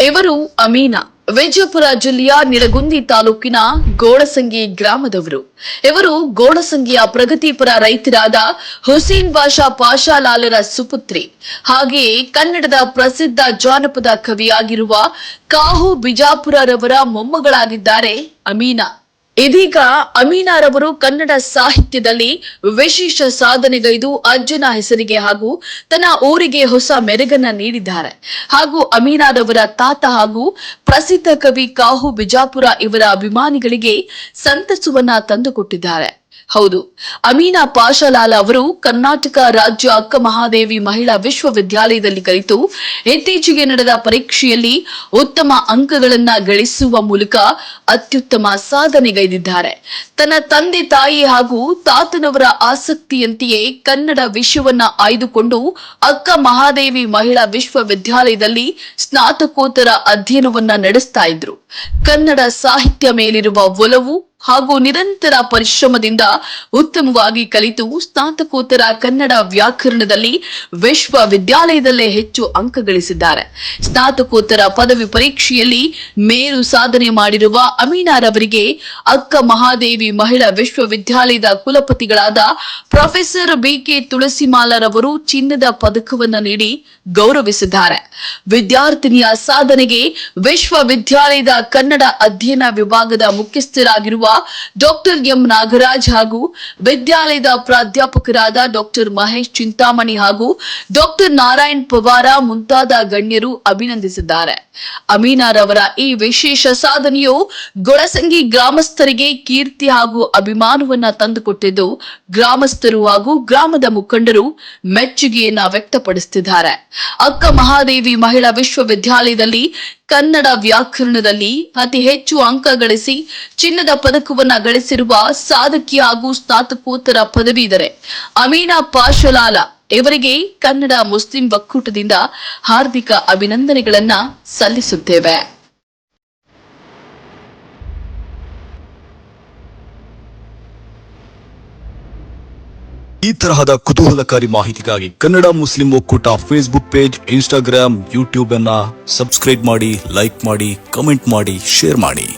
ಇವರು ಅಮೀನಾ. ವಿಜಯಪುರ ಜಿಲ್ಲೆಯ ನಿಡಗುಂದಿ ತಾಲೂಕಿನ ಗೋಡಸಂಗಿ ಗ್ರಾಮದವರು. ಇವರು ಗೋಡಸಂಗಿಯ ಪ್ರಗತಿಪರ ರೈತರಾದ ಹುಸೇನ್ ಬಾಷಾ ಪಾಷಾಲಾಲರ ಸುಪುತ್ರಿ. ಹಾಗೆಯೇ ಕನ್ನಡದ ಪ್ರಸಿದ್ಧ ಜಾನಪದ ಕವಿಯಾಗಿರುವ ಕಾಹು ಬಿಜಾಪುರರವರ ಮೊಮ್ಮಗಳಾಗಿದ್ದಾರೆ ಅಮೀನಾ. ಇದೀಗ ಅಮೀನಾರವರು ಕನ್ನಡ ಸಾಹಿತ್ಯದಲ್ಲಿ ವಿಶೇಷ ಸಾಧನೆಗೈದು ಅಜ್ಜನ ಹೆಸರಿಗೆ ಹಾಗೂ ತನ್ನ ಊರಿಗೆ ಹೊಸ ಮೆರುಗನ್ನ ನೀಡಿದ್ದಾರೆ. ಹಾಗೂ ಅಮೀನಾರವರ ತಾತ ಹಾಗೂ ಪ್ರಸಿದ್ಧ ಕವಿ ಕಾಹು ಬಿಜಾಪುರ ಇವರ ಅಭಿಮಾನಿಗಳಿಗೆ ಸಂತಸವನ್ನ ತಂದುಕೊಟ್ಟಿದ್ದಾರೆ. ಹೌದು. ಅಮೀನಾ ಪಾಷಲಾಲ ಅವರು ಕರ್ನಾಟಕ ರಾಜ್ಯ ಅಕ್ಕ ಮಹಾದೇವಿ ಮಹಿಳಾ ವಿಶ್ವವಿದ್ಯಾಲಯದಲ್ಲಿ ಕಲಿತು, ಇತ್ತೀಚೆಗೆ ನಡೆದ ಪರೀಕ್ಷೆಯಲ್ಲಿ ಉತ್ತಮ ಅಂಕಗಳನ್ನ ಗಳಿಸುವ ಮೂಲಕ ಅತ್ಯುತ್ತಮ ಸಾಧನೆಗೈದಿದ್ದಾರೆ. ತನ್ನ ತಂದೆ ತಾಯಿ ಹಾಗೂ ತಾತನವರ ಆಸಕ್ತಿಯಂತೆಯೇ ಕನ್ನಡ ವಿಷಯವನ್ನ ಆಯ್ದುಕೊಂಡು ಅಕ್ಕ ಮಹಾದೇವಿ ಮಹಿಳಾ ವಿಶ್ವವಿದ್ಯಾಲಯದಲ್ಲಿ ಸ್ನಾತಕೋತ್ತರ ಅಧ್ಯಯನವನ್ನ ನಡೆಸ್ತಾ ಇದ್ರು. ಕನ್ನಡ ಸಾಹಿತ್ಯ ಮೇಲಿರುವ ಒಲವು ಹಾಗೂ ನಿರಂತರ ಪರಿಶ್ರಮದಿಂದ ಉತ್ತಮವಾಗಿ ಕಲಿತು ಸ್ನಾತಕೋತ್ತರ ಕನ್ನಡ ವ್ಯಾಕರಣದಲ್ಲಿ ವಿಶ್ವವಿದ್ಯಾಲಯದಲ್ಲೇ ಹೆಚ್ಚು ಅಂಕ ಗಳಿಸಿದ್ದಾರೆ. ಸ್ನಾತಕೋತ್ತರ ಪದವಿ ಪರೀಕ್ಷೆಯಲ್ಲಿ ಮೇರು ಸಾಧನೆ ಮಾಡಿರುವ ಅಮೀನಾರವರಿಗೆ ಅಕ್ಕ ಮಹಾದೇವಿ ಮಹಿಳಾ ವಿಶ್ವವಿದ್ಯಾಲಯದ ಕುಲಪತಿಗಳಾದ ಪ್ರೊಫೆಸರ್ ಬಿಕೆ ತುಳಸಿಮಾಲರವರು ಚಿನ್ನದ ಪದಕವನ್ನು ನೀಡಿ ಗೌರವಿಸಿದ್ದಾರೆ. ವಿದ್ಯಾರ್ಥಿನಿಯ ಸಾಧನೆಗೆ ವಿಶ್ವವಿದ್ಯಾಲಯದ ಕನ್ನಡ ಅಧ್ಯಯನ ವಿಭಾಗದ ಮುಖ್ಯಸ್ಥರಾಗಿರುವ ಡಾಕ್ಟರ್ ಎಂ ನಾಗರಾಜ್ ಹಾಗೂ ವಿದ್ಯಾಲಯದ ಪ್ರಾಧ್ಯಾಪಕರಾದ ಡಾಕ್ಟರ್ ಮಹೇಶ್ ಚಿಂತಾಮಣಿ ಹಾಗೂ ಡಾಕ್ಟರ್ ನಾರಾಯಣ್ ಪವಾರ ಮುಂತಾದ ಗಣ್ಯರು ಅಭಿನಂದಿಸಿದ್ದಾರೆ. ಅಮೀನಾರವರ ಈ ವಿಶೇಷ ಸಾಧನೆಯು ಗೊಳಸಂಗಿ ಗ್ರಾಮಸ್ಥರಿಗೆ ಕೀರ್ತಿ ಹಾಗೂ ಅಭಿಮಾನವನ್ನ ತಂದುಕೊಟ್ಟಿದ್ದು, ಗ್ರಾಮಸ್ಥರು ಹಾಗೂ ಗ್ರಾಮದ ಮುಖಂಡರು ಮೆಚ್ಚುಗೆಯನ್ನ ವ್ಯಕ್ತಪಡಿಸುತ್ತಿದ್ದಾರೆ. ಅಕ್ಕ ಮಹಾದೇವಿ ಮಹಿಳಾ ವಿಶ್ವವಿದ್ಯಾಲಯದಲ್ಲಿ ಕನ್ನಡ ವ್ಯಾಕರಣದಲ್ಲಿ ಅತಿ ಹೆಚ್ಚು ಅಂಕ ಗಳಿಸಿ ಚಿನ್ನದ ಪದಕವನ್ನ ಗಳಿಸಿರುವ ಸಾಧಕಿ ಹಾಗೂ ಸ್ನಾತಕೋತ್ತರ ಪದವೀಧರೆ ಅಮೀನಾ ಪಾಶಲಾಲ ಇವರಿಗೆ ಕನ್ನಡ ಮುಸ್ಲಿಂ ಒಕ್ಕೂಟದಿಂದ ಹಾರ್ದಿಕ ಅಭಿನಂದನೆಗಳನ್ನ ಸಲ್ಲಿಸುತ್ತೇವೆ. ಈ ತರಹದ ಕುತೂಹಲಕಾರಿ ಮಾಹಿತಿಗಾಗಿ ಕನ್ನಡ ಮುಸ್ಲಿಂ ಒಕ್ಕೂಟ ಫೇಸ್ಬುಕ್ ಪೇಜ್ ಇನ್ಸ್ಟಾಗ್ರಾಮ್ ಯೂಟ್ಯೂಬ್ ಅನ್ನ ಸಬ್ಸ್ಕ್ರೈಬ್ ಮಾಡಿ ಲೈಕ್ ಮಾಡಿ ಕಮೆಂಟ್ ಮಾಡಿ ಶೇರ್ ಮಾಡಿ.